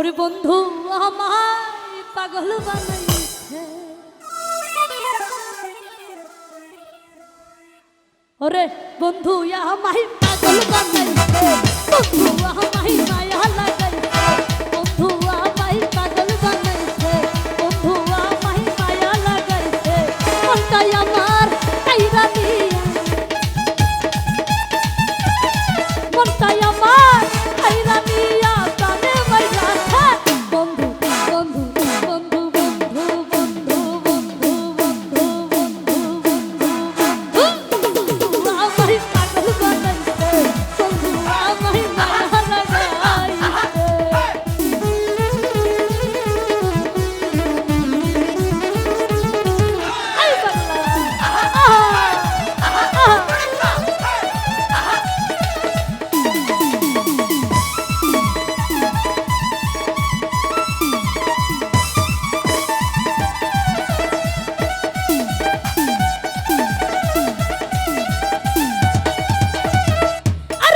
ওরে বন্ধু আমায় পাগল বানাইছে। ওরে বন্ধু আমায় পাগল বানাইছে।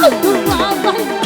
我的妈